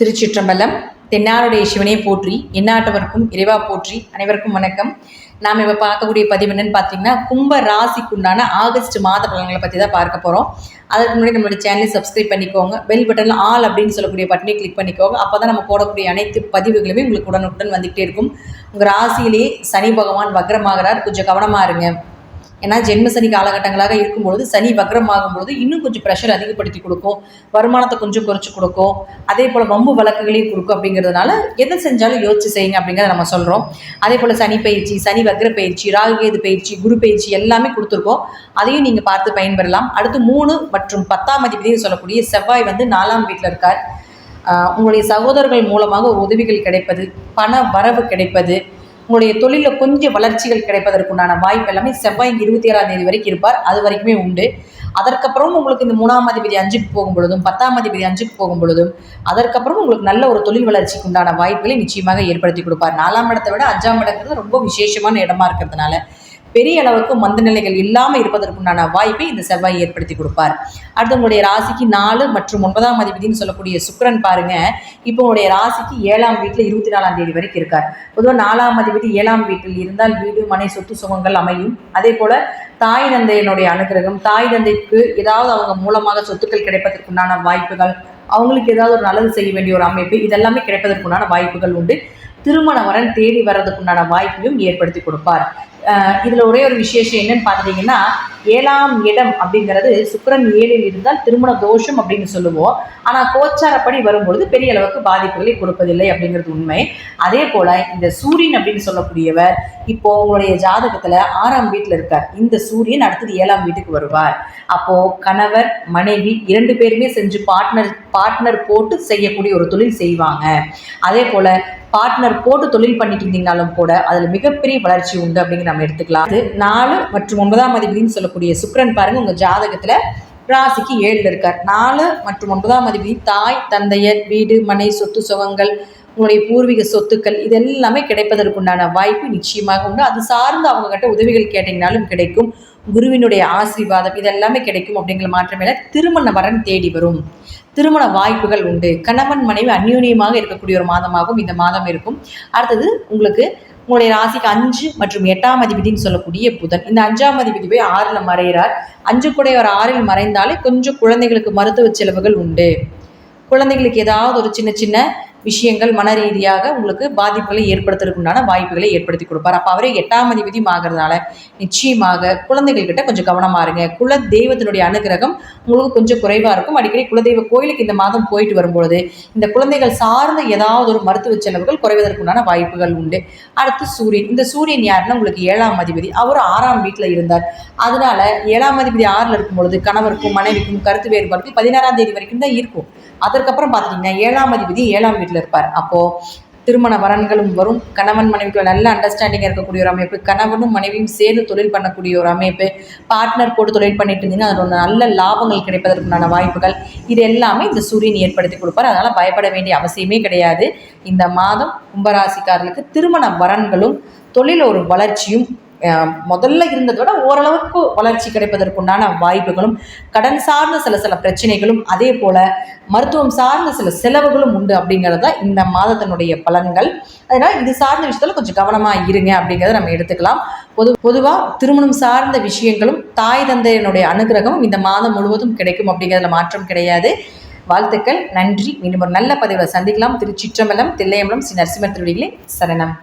திருச்சிற்றம்பலம் தென்னாருடைய சிவனே போற்றி எந்நாட்டவருக்கும் இறைவா போற்றி அனைவருக்கும் வணக்கம். நாம் இப்போ பார்க்கக்கூடிய பதிவு என்னன்னு பார்த்தீங்கன்னா கும்ப ராசிக்குண்டான ஆகஸ்ட் மாத பலன்களை பற்றி தான் பார்க்க போகிறோம் அதுக்கு முன்னாடி நம்மளுடைய சேனலை சப்ஸ்கிரைப் பண்ணிக்கோங்க. பெல் பட்டனில் ஆல் அப்படின்னு சொல்லக்கூடிய பட்டனை கிளிக் பண்ணிக்கோங்க. அப்போ தான் நம்ம போடக்கூடிய அனைத்து பதிவுகளுமே உங்களுக்கு உடனுக்குடன் வந்துகிட்டே இருக்கும். உங்கள் ராசியிலே சனி பகவான் வக்ரமாகிறார். கொஞ்சம் கவனமாக இருங்க. ஏன்னா ஜென்ம சனி காலகட்டங்களாக இருக்கும்பொழுது சனி வக்ரமாகும் பொழுது இன்னும் கொஞ்சம் ப்ரெஷர் அதிகப்படுத்தி கொடுக்கும். வருமானத்தை கொஞ்சம் குறைச்சி கொடுக்கும். அதே போல் வம்பு வழக்குகளையும் கொடுக்கும் அப்படிங்கிறதுனால எதை செஞ்சாலும் யோசிச்சு செய்யுங்க அப்படிங்கிறத நம்ம சொல்கிறோம் அதே போல் சனி பயிற்சி சனி வக்ர பயிற்சி ராகுகேது பயிற்சி குரு பயிற்சி எல்லாமே கொடுத்துருக்கோம். அதையும் நீங்கள் பார்த்து பயன்பெறலாம். அடுத்து மூணு மற்றும் பத்தாம் அதிபதினு சொல்லக்கூடிய செவ்வாய் வந்து நாலாம் வீட்டில் இருக்கார். உங்களுடைய சகோதரர்கள் மூலமாக ஒரு உதவிகள் கிடைப்பது பண வரவு கிடைப்பது உங்களுடைய தொழிலில் கொஞ்சம் வளர்ச்சிகள் கிடைப்பதற்குண்டான வாய்ப்பு எல்லாமே செவ்வாய் இருபத்தி ஏழாம் தேதி வரைக்கும் இருப்பார். அது வரைக்குமே உண்டு. அதற்கப்புறம் உங்களுக்கு இந்த மூணாம் அதிபதி அஞ்சுக்கு போகும் பொழுதும் பத்தாம் அதிபதி அஞ்சுக்கு போகும் பொழுதும் அதற்கப்புறம் உங்களுக்கு நல்ல ஒரு தொழில் வளர்ச்சிக்கு உண்டான வாய்ப்புகளை நிச்சயமாக ஏற்படுத்தி கொடுப்பார். நாலாம் இடத்தை விட அஞ்சாம் இடங்கிறது ரொம்ப விசேஷமான இடமா இருக்கிறதுனால பெரிய அளவுக்கு மந்த நிலைகள் இல்லாமல் இருப்பதற்குண்டான வாய்ப்பை இந்த செவ்வாய் ஏற்படுத்தி கொடுப்பார். அடுத்து உங்களுடைய ராசிக்கு நாலு மற்றும் ஒன்பதாம் அதிபதினு சொல்லக்கூடிய சுக்கரன் பாருங்க. இப்போ உங்களுடைய ராசிக்கு ஏழாம் வீட்டில் இருபத்தி நாலாம் தேதி வரைக்கும் இருக்கார். பொதுவாக நாலாம் அதிபதி ஏழாம் வீட்டில் இருந்தால் வீடு மனை சொத்து சுகங்கள் அமையும். அதே போல தாய் தந்தையினுடைய அனுகிரகம் தாய் தந்தைக்கு ஏதாவது அவங்க மூலமாக சொத்துக்கள் கிடைப்பதற்குண்டான வாய்ப்புகள் அவங்களுக்கு ஏதாவது ஒரு நல்லது செய்ய வேண்டிய ஒரு அமைப்பு இதெல்லாமே கிடைப்பதற்குண்டான வாய்ப்புகள் உண்டு. திருமண வரன் தேடி வர்றதுக்குண்டான வாய்ப்பையும் ஏற்படுத்தி கொடுப்பார். இதில் ஒரே ஒரு விசேஷம் என்னன்னு பார்த்தீங்கன்னா ஏழாம் இடம் அப்படிங்கிறது சுக்கரன் ஏழில் இருந்தால் திருமண தோஷம் அப்படின்னு சொல்லுவோம். ஆனால் கோச்சாரப்படி வரும்பொழுது பெரிய அளவுக்கு பாதிப்புகளை கொடுப்பதில்லை அப்படிங்கிறது உண்மை. அதே போல் இந்த சூரியன் அப்படின்னு சொல்லக்கூடியவர் இப்போ உங்களுடைய ஜாதகத்தில் ஆறாம் வீட்டில் இருக்கார். இந்த சூரியன் அடுத்தது ஏழாம் வீட்டுக்கு வருவார். அப்போது கணவர் மனைவி இரண்டு பேருமே செஞ்சு பார்ட்னர் பார்ட்னர் போட்டு செய்யக்கூடிய ஒரு தொழில் செய்வாங்க. அதே போல் பார்ட்னர் போட்டு தொழில் பண்ணிட்டு இருந்தீங்கனாலும் கூட அதில் மிகப்பெரிய வளர்ச்சி உண்டு அப்படிங்கிற நம்ம எடுத்துக்கலாம். அது நாலு மற்றும் ஒன்பதாம் அதிபதினு சொல்லக்கூடிய சுக்ரன் பாருங்க உங்க ஜாதகத்துல ராசிக்கு ஏழில் இருக்கார். நாலு மற்றும் ஒன்பதாம் அதிபதி தாய் தந்தையர் வீடு மனை சொத்து சுகங்கள் உங்களுடைய பூர்வீக சொத்துக்கள் இது எல்லாமே கிடைப்பதற்குண்டான வாய்ப்பு நிச்சயமாக உண்டு. அது சார்ந்து அவங்க கிட்ட உதவிகள் கேட்டீங்கனாலும் கிடைக்கும். குருவினுடைய ஆசீர்வாதம் இதெல்லாமே கிடைக்கும் அப்படிங்கிற மாற்றமே திருமண வரன் தேடி வரும். திருமண வாய்ப்புகள் உண்டு. கணவன் மனைவி அந்யூன்யமாக இருக்கக்கூடிய ஒரு மாதமாகவும் இந்த மாதம் இருக்கும். அடுத்தது உங்களுக்கு உங்களுடைய ராசிக்கு அஞ்சு மற்றும் எட்டாம் அதிபதினு சொல்லக்கூடிய புதன். இந்த அஞ்சாம் அதிபதி போய் ஆறில் மறைகிறார் அஞ்சு கூட ஒரு ஆறில் மறைந்தாலே கொஞ்சம் குழந்தைகளுக்கு மருத்துவ செலவுகள் உண்டு. குழந்தைகளுக்கு ஏதாவது ஒரு சின்ன சின்ன விஷயங்கள் மன ரீதியாக உங்களுக்கு பாதிப்புகளை ஏற்படுத்துறதுக்குண்டான வாய்ப்புகளை ஏற்படுத்தி கொடுப்பார். அப்போ அவரே எட்டாம் அதிபதியும் ஆகிறதுனால நிச்சயமாக குழந்தைகள்கிட்ட கொஞ்சம் கவனமாக இருங்க. குல தெய்வத்தினுடைய அனுகிரகம் உங்களுக்கு கொஞ்சம் குறைவாக இருக்கும். அடிக்கடி குலதெய்வ கோயிலுக்கு இந்த மாதம் போயிட்டு வரும்பொழுது இந்த குழந்தைகள் சார்ந்த ஏதாவது ஒரு மருத்துவ செலவுகள் குறைவதற்குண்டான வாய்ப்புகள் உண்டு. அடுத்து சூரியன். இந்த சூரியன் யாருன்னா உங்களுக்கு ஏழாம் அதிபதி. அவர் ஆறாம் வீட்டில் இருந்தார். அதனால ஏழாம் அதிபதி ஆறில் இருக்கும் பொழுது கணவருக்கும் மனைவிக்கும் கருத்து வேறுபாடு பதினாறாம் தேதி வரைக்கும் தான் இருக்கும். அதற்கப்புறம் பார்த்துட்டிங்கன்னா ஏழாம் அதிபதி ஏழாம் வீட்டில் இருப்பார். அப்போது திருமண வரன்களும் வரும். கணவன் மனைவிக்கு நல்ல அண்டர்ஸ்டாண்டிங் இருக்கக்கூடிய ஒரு அமைப்பு. கணவனும் மனைவியும் சேர்ந்து தொழில் பண்ணக்கூடிய ஒரு அமைப்பு. பார்ட்னர் போட்டு தொழில் பண்ணிட்டு இருந்தீங்கன்னா அதில் நல்ல லாபங்கள் கிடைப்பதற்குண்டான வாய்ப்புகள். இது எல்லாமே இந்த சூரியன் ஏற்படுத்தி கொடுப்பார். அதனால் பயப்பட வேண்டிய அவசியமே கிடையாது. இந்த மாதம் கும்பராசிக்காரர்களுக்கு திருமண வரன்களும் தொழில் ஒரு வளர்ச்சியும் முதல்ல இருந்ததை விட ஓரளவுக்கு வளர்ச்சி கிடைப்பதற்குண்டான வாய்ப்புகளும் கடன் சார்ந்த சில சில பிரச்சனைகளும் அதே போல மருத்துவம் சார்ந்த சில செலவுகளும் உண்டு அப்படிங்கிறது தான் இந்த மாதத்தினுடைய பலன்கள். அதனால் இது சார்ந்த விஷயத்தில் கொஞ்சம் கவனமாக இருங்க அப்படிங்கிறத நம்ம எடுத்துக்கலாம். பொது பொதுவாக திருமணம் சார்ந்த விஷயங்களும் தாய் தந்தையினுடைய அனுகிரகமும் இந்த மாதம் முழுவதும் கிடைக்கும் அப்படிங்கிறதுல மாற்றம் கிடையாது. வாழ்த்துக்கள் நன்றி. மீண்டும் ஒரு நல்ல பதிவில் சந்திக்கலாம். திருச்சிற்றம்பலம் தில்லையம்பலம் ஸ்ரீ நரசிம்மர் திருடிகளே சரணம்.